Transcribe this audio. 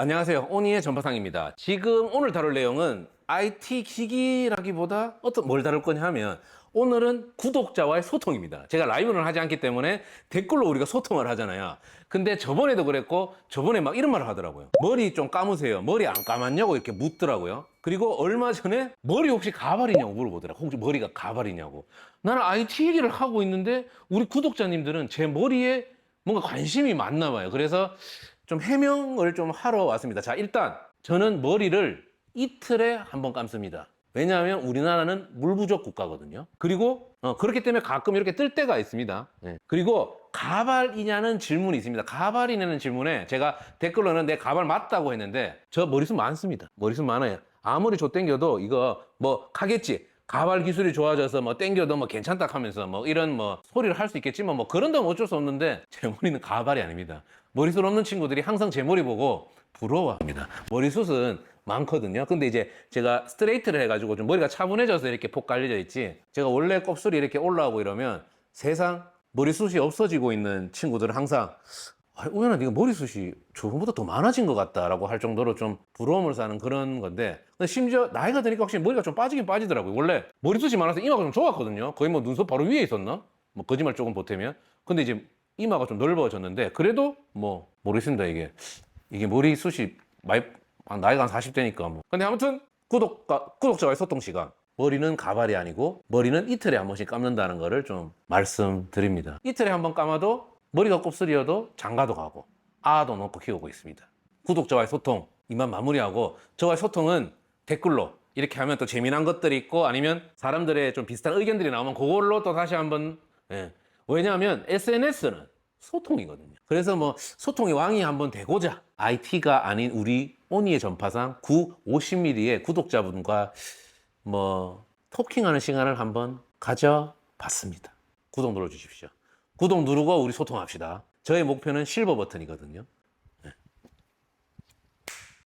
안녕하세요. 오니의 전파상입니다. 지금 오늘 다룰 내용은 IT 기기라기보다 어떤 뭘 다룰 거냐 하면 오늘은 구독자와의 소통입니다. 제가 라이브는 하지 않기 때문에 댓글로 우리가 소통을 하잖아요. 근데 저번에도 그랬고 저번에 막 이런 말을 하더라고요. 머리 좀 감으세요. 머리 안 감았냐고 이렇게 묻더라고요. 그리고 얼마 전에 머리 혹시 가발이냐고 물어보더라고요. 혹시 머리가 가발이냐고. 나는 IT 얘기를 하고 있는데 우리 구독자님들은 제 머리에 뭔가 관심이 많나 봐요. 그래서 좀 해명을 좀 하러 왔습니다. 자, 일단 저는 머리를 이틀에 한 번 감습니다. 왜냐하면 우리나라는 물 부족 국가거든요. 그리고 어, 그렇기 때문에 가끔 이렇게 뜰 때가 있습니다. 예. 그리고 가발이냐는 질문이 있습니다. 가발이냐는 질문에 제가 댓글로는 내 가발 맞다고 했는데 저 머리숱 많습니다. 머리숱 많아요. 아무리 저 땡겨도 이거 뭐 가겠지. 가발 기술이 좋아져서 뭐 땡겨도 뭐 괜찮다 하면서 뭐 이런 뭐 소리를 할 수 있겠지만 뭐 그런다면 어쩔 수 없는데 제 머리는 가발이 아닙니다. 머리숱 없는 친구들이 항상 제 머리 보고 부러워합니다. 머리숱은 많거든요. 근데 이제 제가 스트레이트를 해가지고 좀 머리가 차분해져서 이렇게 폭 갈려져 있지. 제가 원래 곱슬이 이렇게 올라오고 이러면 세상 머리숱이 없어지고 있는 친구들은 항상 아, 우연아 네가 머리숱이 저번보다 더 많아진 것 같다라고 할 정도로 좀 부러움을 사는 그런 건데 근데 심지어 나이가 드니까 확실히 머리가 좀 빠지긴 빠지더라고요. 원래 머리숱이 많아서 이마가 좀 좋았거든요. 거의 뭐 눈썹 바로 위에 있었나? 뭐 거짓말 조금 보태면. 근데 이제 이마가 좀 넓어졌는데 그래도 뭐 모르겠습니다 이게. 이게 머리숱이 많이 한 나이가 한 40대니까 뭐. 근데 아무튼 구독과 구독자와의 소통 시간. 머리는 가발이 아니고 머리는 이틀에 한 번씩 감는다는 거를 좀 말씀드립니다. 이틀에 한 번 감아도 머리가 곱슬이어도 장가도 가고 아도 놓고 키우고 있습니다 구독자와의 소통 이만 마무리하고 저와의 소통은 댓글로 이렇게 하면 또 재미난 것들이 있고 아니면 사람들의 좀 비슷한 의견들이 나오면 그걸로 또 다시 한번 예. 왜냐하면 SNS는 소통이거든요. 그래서 뭐 소통의 왕이 한번 되고자 IT가 아닌 우리 오니의 전파상 9 50mm의 구독자분과 뭐 토킹하는 시간을 한번 가져봤습니다. 구독 눌러주십시오. 구독 누르고 우리 소통합시다. 저의 목표는 실버 버튼이거든요.